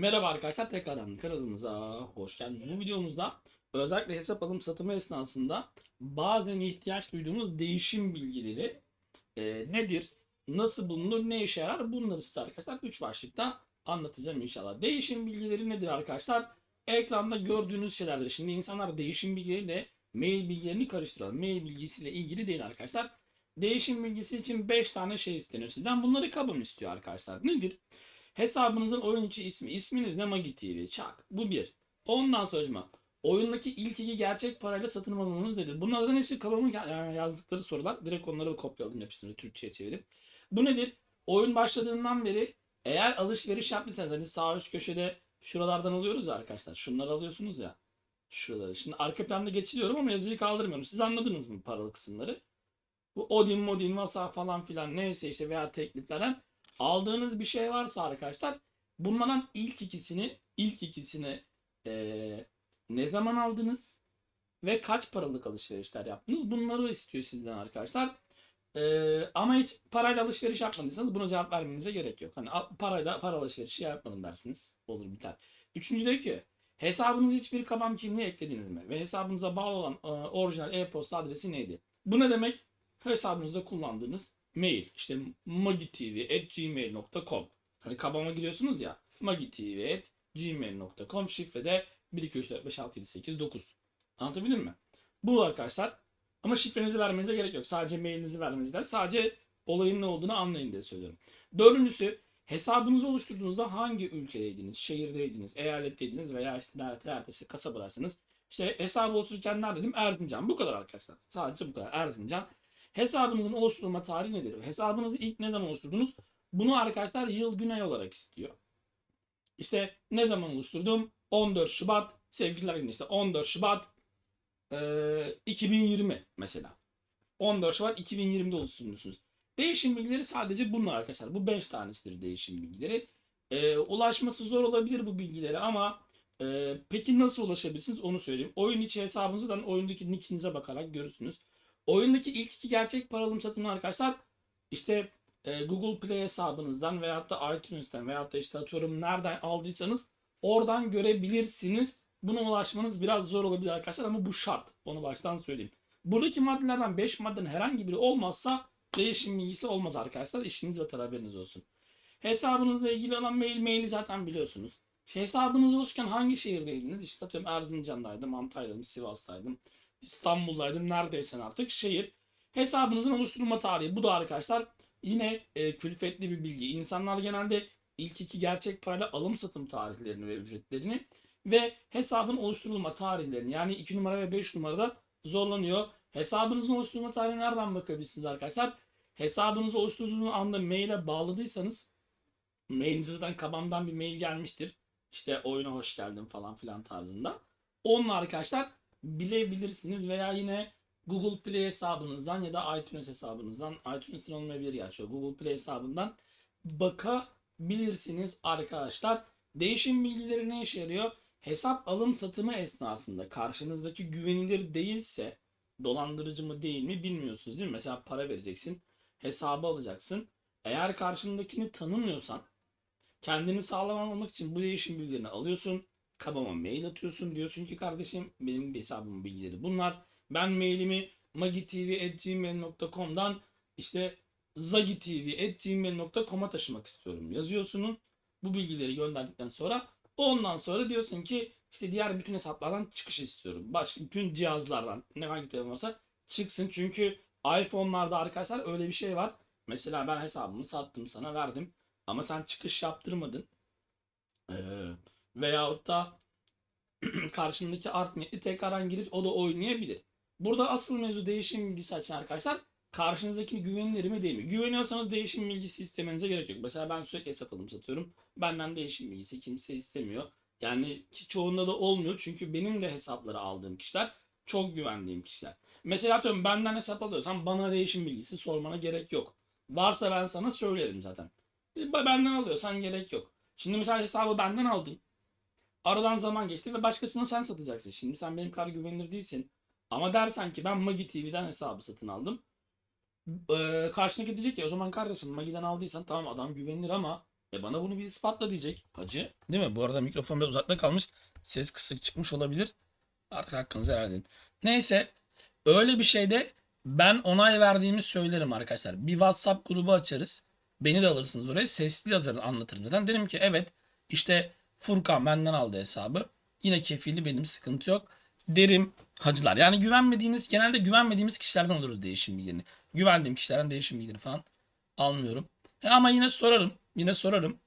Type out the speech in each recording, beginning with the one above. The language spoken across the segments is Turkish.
Merhaba arkadaşlar tekrardan kanalımıza hoş geldiniz. Bu videomuzda özellikle hesap alım satımı esnasında bazen ihtiyaç duyduğumuz değişim bilgileri e, nedir, nasıl bulunur, ne işe yarar bunları size arkadaşlar 3 başlıkta anlatacağım inşallah. Değişim bilgileri nedir arkadaşlar? Ekranda gördüğünüz şeylerdir. Şimdi insanlar değişim bilgileriyle mail bilgilerini karıştırıyorlar. Mail bilgisiyle ilgili değil arkadaşlar. Değişim bilgisi için 5 tane şey isteniyor sizden. Bunları kabul istiyor arkadaşlar. Nedir? Hesabınızın oyun içi ismi. İsminiz ne Magi TV. Çak. Bu bir. Ondan sonra oyundaki ilk iki gerçek parayla satın almanız nedir? Bunlardan hepsi kabamın yani yazdıkları sorular. Direkt onları kopyaladım yapıştırdım Türkçe'ye çevirip. Bu nedir? Oyun başladığından beri eğer alışveriş yapmışsanız hani sağ üst köşede şuralardan alıyoruz ya arkadaşlar. Şunları alıyorsunuz ya. Şuraları. Şimdi arka planda geçiriyorum ama yazıyı kaldırmıyorum. Siz anladınız mı paralı kısımları? Bu Odin, Modin, Vasa falan filan neyse işte veya tekliflerden aldığınız bir şey varsa arkadaşlar bunlardan ilk ikisini ilk ikisini eee, ne zaman aldınız ve kaç paralık alışverişler yaptınız bunları istiyor sizden arkadaşlar. Eee, ama hiç parayla alışveriş yapmadıysanız buna cevap vermenize gerek yok. Hani parayla para alışverişi yapmadım dersiniz. Olur biter. Üçüncü de ki hesabınıza hiçbir kabam kimliği eklediniz mi? Ve hesabınıza bağlı olan e, orijinal e-posta adresi neydi? Bu ne demek? Hesabınızda kullandığınız mail işte magitv@gmail.com. Hani kabama giriyorsunuz ya magitv@gmail.com şifrede 1 2 3 4 5 6 7 8 9. Anlatabildim mi? Bu arkadaşlar ama şifrenizi vermenize gerek yok. Sadece mailinizi vermeniz yeter. Sadece olayın ne olduğunu anlayın diye söylüyorum. Dördüncüsü hesabınızı oluşturduğunuzda hangi ülkedeydiniz, şehirdeydiniz, eyaletteydiniz veya işte neredeyse kasabadaysanız işte hesabı oluştururken neredeydim? Erzincan. Bu kadar arkadaşlar. Sadece bu kadar. Erzincan. Hesabınızın oluşturulma tarihi nedir? Hesabınızı ilk ne zaman oluşturdunuz? Bunu arkadaşlar yıl günay olarak istiyor. İşte ne zaman oluşturdum? 14 Şubat. Sevgililer günü işte 14 Şubat eee, 2020 mesela. 14 Şubat 2020'de oluşturmuşsunuz. Değişim bilgileri sadece bunlar arkadaşlar. Bu 5 tanesidir değişim bilgileri. Eee, ulaşması zor olabilir bu bilgilere ama eee, peki nasıl ulaşabilirsiniz onu söyleyeyim. Oyun içi hesabınızdan oyundaki nickinize bakarak görürsünüz. Oyundaki ilk iki gerçek paralı satımı arkadaşlar işte e, Google Play hesabınızdan veyahut da iTunes'ten veyahut da işte atıyorum nereden aldıysanız oradan görebilirsiniz. Buna ulaşmanız biraz zor olabilir arkadaşlar ama bu şart. Onu baştan söyleyeyim. Buradaki maddelerden 5 maddenin herhangi biri olmazsa değişim bilgisi olmaz arkadaşlar. İşiniz ve haberiniz olsun. Hesabınızla ilgili olan mail maili zaten biliyorsunuz. Şey, hesabınız oluşurken hangi şehirdeydiniz? İşte atıyorum Erzincan'daydım, Antalya'daydım, Sivas'taydım. İstanbul'daydım neredeysen artık şehir. Hesabınızın oluşturulma tarihi. Bu da arkadaşlar yine e, külfetli bir bilgi. İnsanlar genelde ilk iki gerçek parayla alım satım tarihlerini ve ücretlerini ve hesabın oluşturulma tarihlerini yani 2 numara ve 5 numarada zorlanıyor. Hesabınızın oluşturulma tarihine nereden bakabilirsiniz arkadaşlar? Hesabınızı oluşturduğunuz anda maile bağladıysanız mailinizden kabamdan bir mail gelmiştir. İşte oyuna hoş geldin falan filan tarzında. Onunla arkadaşlar bilebilirsiniz veya yine Google Play hesabınızdan ya da iTunes hesabınızdan iTunes'tan olmayabilir gerçi Google Play hesabından bakabilirsiniz arkadaşlar. Değişim bilgileri ne işe yarıyor? Hesap alım satımı esnasında karşınızdaki güvenilir değilse dolandırıcı mı değil mi bilmiyorsunuz değil mi? Mesela para vereceksin, hesabı alacaksın. Eğer karşındakini tanımıyorsan kendini sağlam almak için bu değişim bilgilerini alıyorsun kabama mail atıyorsun. Diyorsun ki kardeşim benim hesabımın bilgileri bunlar. Ben mailimi magitv.gmail.com'dan işte zagitv.gmail.com'a taşımak istiyorum. Yazıyorsunuz. Bu bilgileri gönderdikten sonra ondan sonra diyorsun ki işte diğer bütün hesaplardan çıkış istiyorum. Başka bütün cihazlardan ne hangi telefon varsa çıksın. Çünkü iPhone'larda arkadaşlar öyle bir şey var. Mesela ben hesabımı sattım sana verdim. Ama sen çıkış yaptırmadın. Ee, veyahut da karşındaki art niyetli tekrardan girip o da oynayabilir. Burada asıl mevzu değişim bilgisi açın arkadaşlar. Karşınızdakini güvenilir mi değil mi? Güveniyorsanız değişim bilgisi istemenize gerek yok. Mesela ben sürekli hesap alım satıyorum. Benden değişim bilgisi kimse istemiyor. Yani çoğunda da olmuyor. Çünkü benim de hesapları aldığım kişiler çok güvendiğim kişiler. Mesela atıyorum benden hesap alıyorsan bana değişim bilgisi sormana gerek yok. Varsa ben sana söylerim zaten. Benden alıyorsan gerek yok. Şimdi mesela hesabı benden aldın. Aradan zaman geçti ve başkasına sen satacaksın. Şimdi sen benim kadar güvenilir değilsin. Ama dersen ki ben Magi TV'den hesabı satın aldım. Ee, karşındaki diyecek ki o zaman kardeşim Magi'den aldıysan tamam adam güvenilir ama E bana bunu bir ispatla diyecek hacı. Değil mi? Bu arada mikrofon biraz uzakta kalmış. Ses kısık çıkmış olabilir. Artık hakkınızı helal edin. Neyse öyle bir şeyde ben onay verdiğimi söylerim arkadaşlar. Bir WhatsApp grubu açarız. Beni de alırsınız oraya. Sesli yazarım anlatırım zaten. Derim ki evet işte Furkan benden aldı hesabı. Yine kefili benim sıkıntı yok. Derim hacılar. Yani güvenmediğiniz genelde güvenmediğimiz kişilerden alırız değişim bilgilerini. Güvendiğim kişilerden değişim bilgilerini falan almıyorum. E ama yine sorarım. Yine sorarım.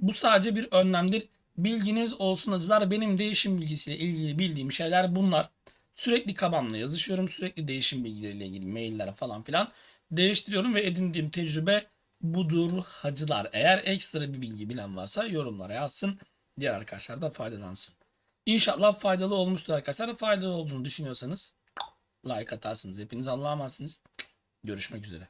Bu sadece bir önlemdir. Bilginiz olsun hacılar. Benim değişim bilgisiyle ilgili bildiğim şeyler bunlar. Sürekli kabanla yazışıyorum. Sürekli değişim bilgileriyle ilgili mailler falan filan değiştiriyorum ve edindiğim tecrübe budur hacılar. Eğer ekstra bir bilgi bilen varsa yorumlara yazsın. Diğer arkadaşlar da faydalansın. İnşallah faydalı olmuştur arkadaşlar. Faydalı olduğunu düşünüyorsanız like atarsınız. Hepiniz Allah'a emanetsiniz. Görüşmek üzere.